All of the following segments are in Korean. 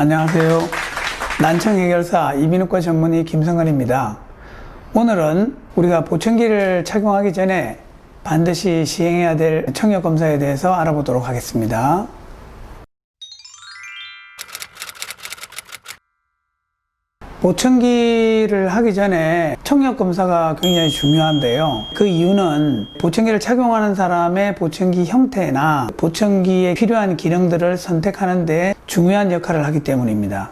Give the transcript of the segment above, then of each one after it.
안녕하세요. 난청 해결사 이비인후과 전문의 김성근입니다. 오늘은 우리가 보청기를 착용하기 전에 반드시 시행해야 될 청력 검사에 대해서 알아보도록 하겠습니다. 보청기를 하기 전에 청력 검사가 굉장히 중요한데요. 그 이유는 보청기를 착용하는 사람의 보청기 형태나 보청기에 필요한 기능들을 선택하는데 중요한 역할을 하기 때문입니다.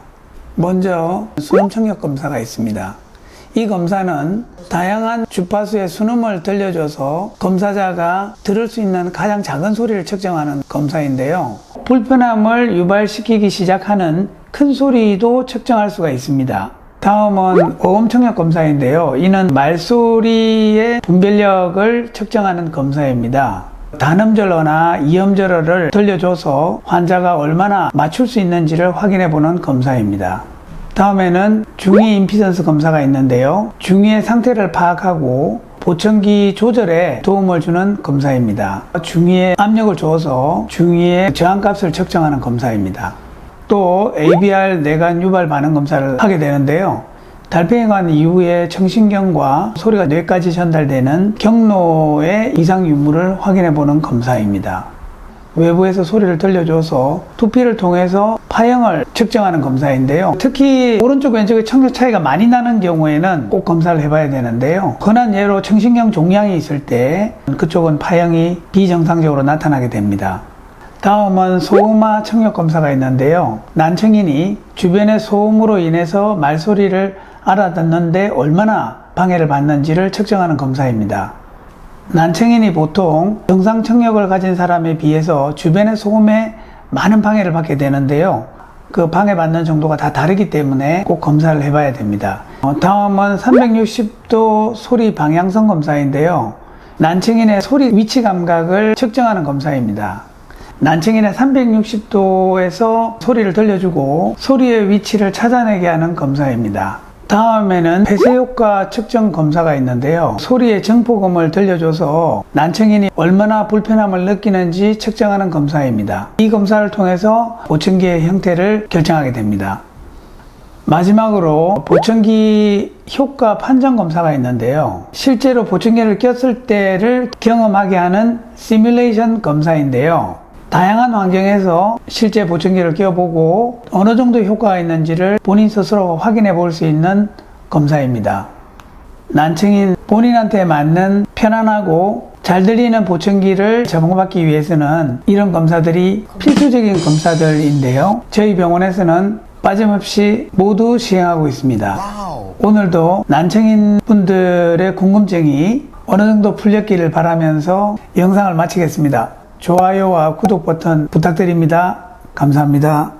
먼저 수능 청력 검사가 있습니다. 이 검사는 다양한 주파수의 순음을 들려줘서 검사자가 들을 수 있는 가장 작은 소리를 측정하는 검사인데요. 불편함을 유발시키기 시작하는 큰 소리도 측정할 수가 있습니다. 다음은 오음 청력 검사인데요. 이는 말소리의 분별력을 측정하는 검사입니다. 단음절어나 이음절어를 들려줘서 환자가 얼마나 맞출 수 있는지를 확인해 보는 검사입니다. 다음에는 중위 임피던스 검사가 있는데요. 중위의 상태를 파악하고 보청기 조절에 도움을 주는 검사입니다. 중위에 압력을 줘서 중위의 저항값을 측정하는 검사입니다. 또 ABR 내관 유발 반응 검사를 하게 되는데요. 달팽이관 이후에 청신경과 소리가 뇌까지 전달되는 경로의 이상 유무를 확인해 보는 검사입니다. 외부에서 소리를 들려줘서 두피를 통해서 파형을 측정하는 검사인데요. 특히 오른쪽 왼쪽의 청력 차이가 많이 나는 경우에는 꼭 검사를 해봐야 되는데요. 흔한 예로 청신경 종양이 있을 때 그쪽은 파형이 비정상적으로 나타나게 됩니다. 다음은 소음화 청력 검사가 있는데요. 난청인이 주변의 소음으로 인해서 말소리를 알아듣는데 얼마나 방해를 받는지를 측정하는 검사입니다. 난청인이 보통 정상 청력을 가진 사람에 비해서 주변의 소음에 많은 방해를 받게 되는데요. 그 방해받는 정도가 다 다르기 때문에 꼭 검사를 해봐야 됩니다. 어, 다음은 360도 소리 방향성 검사인데요. 난청인의 소리 위치 감각을 측정하는 검사입니다. 난청인의 360도에서 소리를 들려주고 소리의 위치를 찾아내게 하는 검사입니다. 다음에는 폐쇄 효과 측정 검사가 있는데요. 소리의 정포금을 들려줘서 난청인이 얼마나 불편함을 느끼는지 측정하는 검사입니다. 이 검사를 통해서 보청기의 형태를 결정하게 됩니다. 마지막으로 보청기 효과 판정 검사가 있는데요. 실제로 보청기를 꼈을 때를 경험하게 하는 시뮬레이션 검사인데요. 다양한 환경에서 실제 보청기를 껴보고 어느 정도 효과가 있는지를 본인 스스로 확인해 볼 수 있는 검사입니다. 난청인 본인한테 맞는 편안하고 잘 들리는 보청기를 적응받기 위해서는 이런 검사들이 필수적인 검사들인데요. 저희 병원에서는 빠짐없이 모두 시행하고 있습니다. 오늘도 난청인 분들의 궁금증이 어느 정도 풀렸기를 바라면서 영상을 마치겠습니다. 좋아요와 구독 버튼 부탁드립니다. 감사합니다.